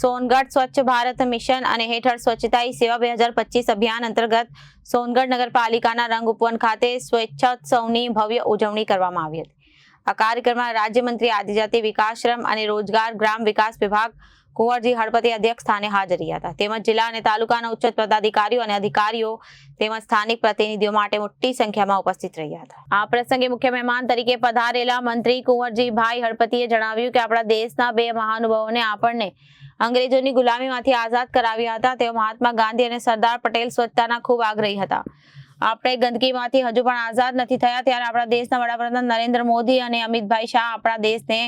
સોનગઢ સ્વચ્છ ભારત મિશન અને હેઠળ સ્વચ્છતા સેવા બે હજાર પચીસ અભિયાન અંતર્ગત સોનગઢ નગરપાલિકાના રંગ ઉપવન ખાતે સ્વેચ્છોત્સવની ભવ્ય ઉજવણી કરવામાં આવી હતી. આ કાર્યક્રમમાં રાજ્યમંત્રી આદિજાતિ વિકાસશ્રમ અને રોજગાર ગ્રામ વિકાસ વિભાગ કુંવરજી હળપતિ અધ્યક્ષ સ્થાને હાજર રહ્યા હતા. તેમજ જિલ્લા અને તાલુકાના ઉચ્ચ પદાધિકારીઓ અને અધિકારીઓ તેમજ સ્થાનિક પ્રતિનિધિઓ માટે મોટી સંખ્યામાં ઉપસ્થિત રહ્યા હતા. આ પ્રસંગે મુખ્ય મહેમાન તરીકે પધારેલા મંત્રી કુંવરજીભાઈ હળપતિએ જણાવ્યું કે આપણા દેશના બે મહાનુભાવોને આપણને અંગ્રેજોની ગુલામીમાંથી આઝાદ કરાવ્યા હતા. તેઓ મહાત્મા ગાંધી અને સરદાર પટેલ સ્વચ્છતાના ખૂબ આગ્રહી હતા. આપણે ગંદકીમાંથી હજુ પણ આઝાદ નથી થયા. ત્યારે આપણા દેશના વડાપ્રધાન નરેન્દ્ર મોદી અને અમિતભાઈ શાહ આપણા દેશને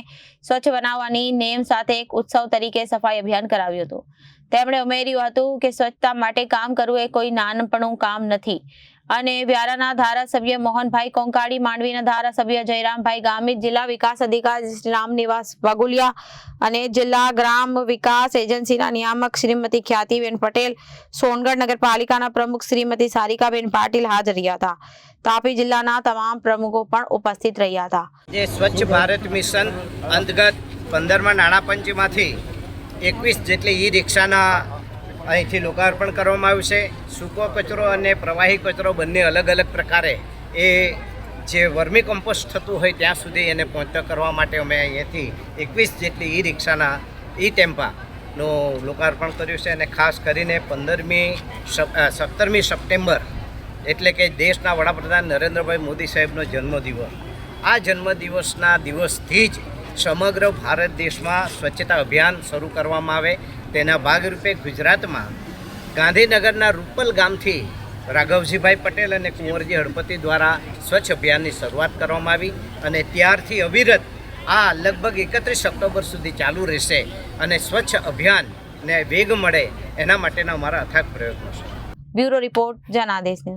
સ્વચ્છ બનાવવાની નેમ સાથે એક ઉત્સવ તરીકે સફાઈ અભિયાન કરાવ્યું હતું. તેમણે ઉમેર્યું હતું કે સ્વચ્છતા માટે કામ કરવું એ કોઈ નાનપણું કામ નથી. અને વ્યારાના ધારાસભ્ય મોહનભાઈ કોંકાડી માંડવીના ધારાસભ્ય જયરામભાઈ ગામિત, જિલ્લા વિકાસ અધિકારી રામનિવાસ વાગુલિયા અને જિલ્લા ગ્રામ વિકાસ એજન્સીના નિયામક શ્રીમતી ખ્યાતિબેન પટેલ, સોનગઢ નગરપાલિકાના પ્રમુખ શ્રીમતી સારિકાબેન પાટીલ હાજર રહ્યા હતા. તાપી જિલ્લાના તમામ પ્રમુખો પણ ઉપસ્થિત રહ્યા હતા. જે સ્વચ્છ ભારત મિશન અંતર્ગત પંદરમા નાણાપંચમાંથી એકવીસ જેટલી ઈ રિક્ષાના અહીંથી લોકાર્પણ કરવામાં આવ્યું છે. સૂકો કચરો અને પ્રવાહી કચરો બંને અલગ અલગ પ્રકારે એ જે વર્મી કમ્પોસ્ટ થતું હોય ત્યાં સુધી એને પહોંચતા કરવા માટે અમે અહીંયાથી એકવીસ જેટલી ઈ રિક્ષાના ઈ ટેમ્પાનું લોકાર્પણ કર્યું છે અને ખાસ કરીને પંદરમી સત્તરમી સપ્ટેમ્બર એટલે કે દેશના વડાપ્રધાન નરેન્દ્રભાઈ મોદી સાહેબનો જન્મદિવસ. આ જન્મદિવસના દિવસથી જ સમગ્ર ભારત દેશમાં સ્વચ્છતા અભિયાન શરૂ કરવામાં આવે. તેના ભાગરૂપે ગુજરાતમાં ગાંધીનગરના રૂપલ ગામથી રાઘવજીભાઈ પટેલ અને કુંવરજી હળપતિ દ્વારા સ્વચ્છ અભિયાનની શરૂઆત કરવામાં આવી અને ત્યારથી અવિરત આ લગભગ એકત્રીસ ઓક્ટોબર સુધી ચાલુ રહેશે અને સ્વચ્છ અભિયાનને વેગ મળે એના માટેના અમારા અથાગ પ્રયત્નો છે. Bureau report Janadesh